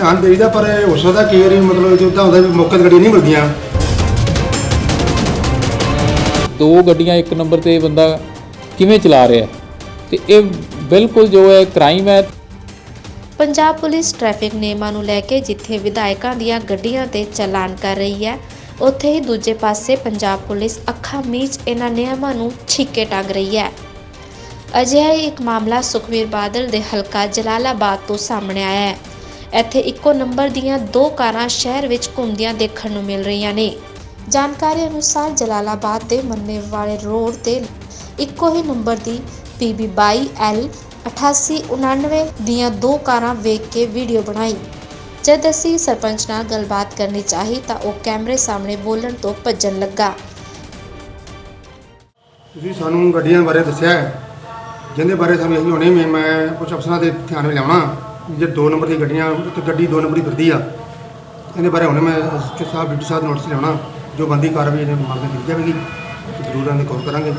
ਧਿਆਨ ਦੇਈਦਾ ਪਰ ਇਹ ਹੋ ਸਕਦਾ ਕਈ ਵਾਰੀ ਮਤਲਬ ਜਿੱਦਾਂ ਹੁੰਦਾ ਵੀ ਮੌਕੇ ਤੇ ਗੱਡੀ ਨਹੀਂ ਮਿਲਦੀਆਂ। ਦੋ ਗੱਡੀਆਂ ਇੱਕ ਨੰਬਰ ਤੇ ਬੰਦਾ ਕਿਵੇਂ ਚਲਾ ਰਿਹਾ? ਹੈ ਤੇ ਇਹ ਬਿਲਕੁਲ ਜੋ ਹੈ ਕ੍ਰਾਈਮ ਹੈ। ਪੰਜਾਬ ਪੁਲਿਸ ਟ੍ਰੈਫਿਕ ਨਿਯਮਾਂ ਨੂੰ ਲੈ ਕੇ ਜਿੱਥੇ ਵਿਧਾਇਕਾਂ ਦੀਆਂ ਗੱਡੀਆਂ ਤੇ ਚਲਾਨ ਕਰ ਰਹੀ ਹੈ ਉੱਥੇ ਹੀ ਦੂਜੇ ਪਾਸੇ ਪੰਜਾਬ ਪੁਲਿਸ ਅੱਖਾਂ ਮੀਚ ਇਹਨਾਂ ਨਿਯਮਾਂ ਨੂੰ ਛਿੱਕੇ ਟੰਗ ਰਹੀ ਹੈ। ਅਜਿਹਾ ਹੀ ਇੱਕ ਮਾਮਲਾ ਸੁਖਵੀਰ ਬਾਦਲ ਦੇ ਹਲਕਾ ਜਲਾਲਾਬਾਦ ਤੋਂ ਸਾਹਮਣੇ ਆਇਆ ਹੈ। ਇੱਥੇ ਇੱਕੋ ਨੰਬਰ ਦੀਆਂ ਦੋ ਕਾਰਾਂ ਸ਼ਹਿਰ ਵਿੱਚ ਘੁੰਮਦੀਆਂ ਦੇਖਣ ਨੂੰ ਮਿਲ ਰਹੀਆਂ ਨੇ। ਜਾਣਕਾਰੀ ਅਨੁਸਾਰ ਜਲਾਲਾਬਾਦ ਦੇ ਮੰਨੇ ਵਾਲੇ ਰੋਡ ਤੇ ਇੱਕੋ ਹੀ ਨੰਬਰ ਦੀ PB22L 8899 ਦੀਆਂ ਦੋ ਕਾਰਾਂ ਵੇਖ ਕੇ ਵੀਡੀਓ ਬਣਾਈ। ਜਦ ਅਸੀਂ ਸਰਪੰਚ ਨਾਲ ਗੱਲਬਾਤ ਕਰਨੀ ਚਾਹੀ ਤਾਂ ਉਹ ਕੈਮਰੇ ਸਾਹਮਣੇ ਬੋਲਣ ਤੋਂ ਭੱਜਣ ਲੱਗਾ। ਤੁਸੀਂ ਸਾਨੂੰ ਗੱਡੀਆਂ ਬਾਰੇ ਦੱਸਿਆ ਹੈ। ਜਿਹਦੇ ਬਾਰੇ ਸਾਨੂੰ ਇਹੀ ਹੋਣੇ ਮੈਂ ਮੈਂ ਕੁਝ ਅਫਸਰਾਂ ਦੇ ਧਿਆਨ ਵਿੱਚ ਲਿਆਉਣਾ। ਜੇ ਦੋ ਨੰਬਰ ਦੀ ਗੱਡੀਆਂ ਇੱਕ ਗੱਡੀ ਦੋ ਨੰਬਰ ਦੀ ਫਿਰਦੀ ਆ ਇਹਦੇ ਬਾਰੇ ਹੁਣੇ ਮੈਂ SP sahib deputy sahib notice ਲਿਆਉਣਾ ਜੋ ਬੰਦੀ ਕਾਰਵਾਈ ਇਹਨੇ ਮੰਗ ਕੀਤੀ ਜਾਵੇਗੀ ਜ਼ਰੂਰ ਇਹਨਾਂ ਦੇ ਕਾਲ ਕਰਾਂਗੇ।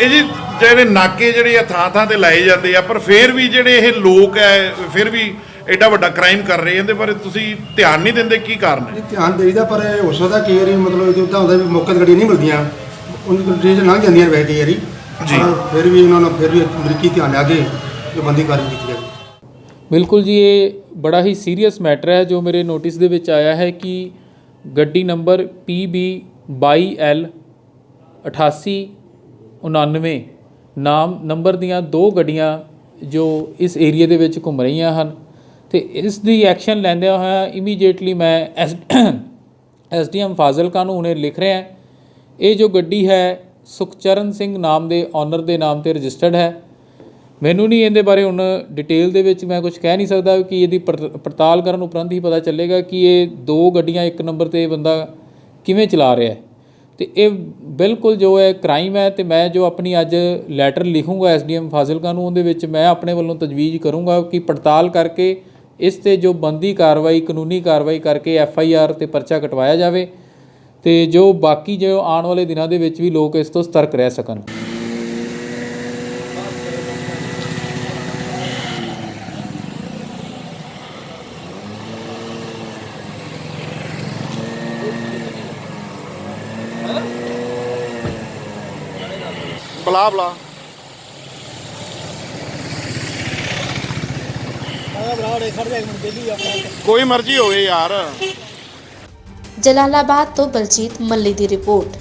ਇਹ ਜੀ ਜਿਹੜੇ ਨਾਕੇ ਜਿਹੜੇ ਆ ਥਾਂ ਥਾਂ ਤੇ ਲਾਏ ਜਾਂਦੇ ਆ ਪਰ ਫਿਰ ਵੀ ਜਿਹੜੇ ਇਹ ਲੋਕ ਐ ਫਿਰ ਵੀ ਐਡਾ ਵੱਡਾ ਕ੍ਰਾਈਮ ਕਰ ਰਹੇ ਇਹਦੇ ਬਾਰੇ ਤੁਸੀਂ ਧਿਆਨ ਨਹੀਂ ਦਿੰਦੇ ਕੀ ਕਾਰਨ ਹੈ? ਧਿਆਨ ਦੇਈਦਾ ਪਰ ਇਹ ਹੋ ਸਕਦਾ ਕਈ ਵਾਰੀ ਮਤਲਬ ਜਿੱਦਾਂ ਹੁੰਦਾ ਵੀ ਮੌਕੇ ਤੇ ਗੱਡੀ ਨਹੀਂ ਮਿਲਦੀਆਂ ਉਹਨਾਂ ਦੀ ਗੱਡੀ ਲੰਘ ਜਾਂਦੀਆਂ ਵੈਸੇ ਕਈ ਵਾਰੀ ਜੀ। ਫਿਰ ਵੀ ਉਹਨਾਂ ਨੂੰ ਫਿਰ ਵੀ ਬਰੀਕੀ ਧਿਆਨ ਲਿਆ ਕੇ ਜੋ ਬੰਦੀ ਕਾਰਵਾਈ ਕੀਤੀ ਜਾਵੇ। ਬਿਲਕੁਲ ਜੀ, ਇਹ ਬੜਾ ਹੀ ਸੀਰੀਅਸ ਮੈਟਰ ਹੈ ਜੋ ਮੇਰੇ ਨੋਟਿਸ ਦੇ ਵਿੱਚ ਆਇਆ ਹੈ ਕਿ ਗੱਡੀ ਨੰਬਰ PB 22L 8899 ਨਾਮ ਨੰਬਰ ਦੀਆਂ ਦੋ ਗੱਡੀਆਂ ਜੋ ਇਸ ਏਰੀਆ ਦੇ ਵਿੱਚ ਘੁੰਮ ਰਹੀਆਂ ਹਨ ਤੇ ਇਸ ਦੀ ਐਕਸ਼ਨ ਲੈਂਦਿਆਂ ਹੋਇਆ ਇਮੀਡੀਏਟਲੀ ਮੈਂ ਐਸ ਐਸਡੀਐਮ ਫਾਜ਼ਿਲਕਾ ਨੂੰ ਹੁਣੇ ਲਿਖ ਰਿਹਾ ਇਹ ਜੋ ਗੱਡੀ ਹੈ ਸੁਖਚਰਨ ਸਿੰਘ ਨਾਮ ਦੇ ਓਨਰ ਦੇ ਨਾਮ ਤੇ ਰਜਿਸਟਰਡ ਹੈ। ਮੈਨੂੰ ਨਹੀਂ ਇਹਦੇ ਬਾਰੇ ਹੁਣ ਡਿਟੇਲ ਦੇ ਵਿੱਚ ਮੈਂ ਕੁਝ ਕਹਿ ਨਹੀਂ ਸਕਦਾ ਕਿ ਇਹਦੀ ਪੜਤ- ਪੜਤਾਲ ਕਰਨ ਉਪਰੰਤ ਹੀ ਪਤਾ ਚੱਲੇਗਾ ਕਿ ਇਹ ਦੋ ਗੱਡੀਆਂ ਇੱਕ ਨੰਬਰ ਤੇ ਬੰਦਾ ਕਿਵੇਂ ਚਲਾ ਰਿਹਾ ਹੈ। ਤੇ ਇਹ ਬਿਲਕੁਲ ਜੋ ਹੈ ਕ੍ਰਾਈਮ ਹੈ ਤੇ ਮੈਂ ਜੋ ਆਪਣੀ ਅੱਜ ਲੈਟਰ ਲਿਖੂੰਗਾ ਐਸਡੀਐਮ ਫਾਜ਼ਿਲਕਾ ਨੂੰ, ਉਹਦੇ ਵਿੱਚ ਮੈਂ ਆਪਣੇ ਵੱਲੋਂ ਤਜਵੀਜ਼ ਕਰੂੰਗਾ ਕਿ ਪੜਤਾਲ ਕਰਕੇ ਇਸ ਤੇ ਜੋ ਬੰਦੀ ਕਾਰਵਾਈ, ਕਾਨੂੰਨੀ ਕਾਰਵਾਈ ਕਰਕੇ ਐਫ ਆਈ ਆਰ ਤੇ ਪਰਚਾ ਕਟਵਾਇਆ ਜਾਵੇ ਤੇ ਜੋ ਬਾਕੀ ਜੋ ਆਉਣ ਵਾਲੇ ਦਿਨਾਂ ਦੇ ਵਿੱਚ ਵੀ ਲੋਕ ਇਸ ਤੋਂ ਸਤਰਕ ਰਹਿ ਸਕਣ। ਬਲਾ ਬਲਾ। ਕੋਈ ਮਰਜ਼ੀ ਹੋਵੇ ਯਾਰ। ਜਲਾਲਾਬਾਦ ਤੋਂ ਬਲਜੀਤ ਮੱਲੀ ਦੀ ਰਿਪੋਰਟ।